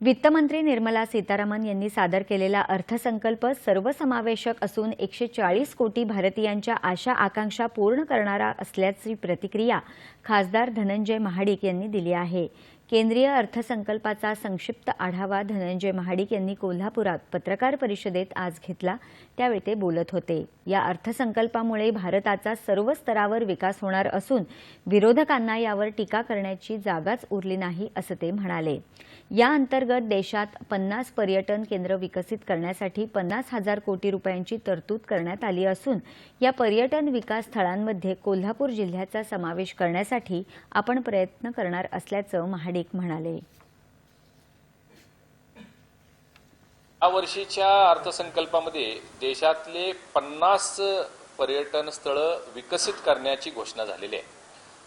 वित्तमंत्री निर्मला सीतारामन यांनी सादर केलेला अर्थसंकल्प सर्वसमावेशक असून एकशे चाळीस कोटी भारतीयांच्या आशा आकांक्षा पूर्ण करणारा असल्याची प्रतिक्रिया खासदार धनंजय महाडिक यांनी दिली आहे. केंद्रीय अर्थसंकल्पाचा संक्षिप्त आढावा धनंजय महाडिक यांनी कोल्हापुरात पत्रकार परिषदेत आज घेतला. त्यावेळी ते बोलत होते. या अर्थसंकल्पामुळे भारताचा सर्व स्तरावर विकास होणार असून विरोधकांना यावर टीका करण्याची जागाच उरली नाही असं ते म्हणाले. या अंतर्गत देशात पन्नास पर्यटन केंद्र विकसित करण्यासाठी पन्नास हजार कोटी रुपयांची तरतूद करण्यात आली असून या पर्यटन विकास स्थळांमध्ये कोल्हापूर जिल्ह्याचा समावेश करण्यासाठी आपण प्रयत्न करणार असल्याचं महाडिक म्हणाले. या वर्षीच्या अर्थसंकल्पामध्ये देशातले पन्नास पर्यटन स्थळं विकसित करण्याची घोषणा झालेली आहे.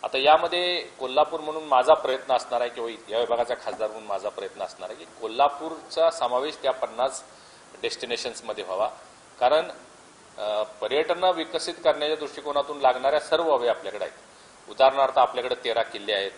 आता यामध्ये कोल्हापूर म्हणून माझा प्रयत्न असणार आहे किंवा या विभागाचा खासदार म्हणून माझा प्रयत्न असणार आहे की कोल्हापूरचा समावेश त्या पन्नास डेस्टिनेशन्समध्ये व्हावा. कारण पर्यटन विकसित करण्याच्या दृष्टिकोनातून लागणाऱ्या सर्व हवे आपल्याकडे आहेत. उदाहरणार्थ आपल्याकडे तेरा किल्ले आहेत.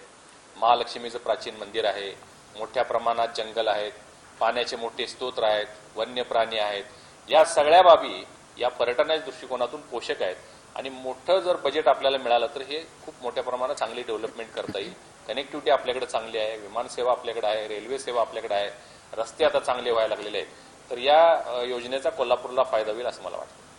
महालक्ष्मीचं प्राचीन मंदिर आहे. मोठ्या प्रमाणात जंगल आहेत. पाण्याचे मोठे स्तोत्र आहेत. वन्य प्राणी आहेत. या सगळ्या बाबी या पर्यटनाच्या दृष्टिकोनातून पोषक आहेत. आणि मोठं जर बजेट आपल्याला मिळालं तर हे खूप मोठ्या प्रमाणात चांगली डेव्हलपमेंट करता येईल. कनेक्टिव्हिटी आपल्याकडे चांगली आहे. विमानसेवा आपल्याकडे आहे. रेल्वे सेवा आपल्याकडे आहे. रस्ते आता चांगले व्हायला लागलेले आहेत. तर या योजनेचा कोल्हापूरला फायदा होईल असं मला वाटतं.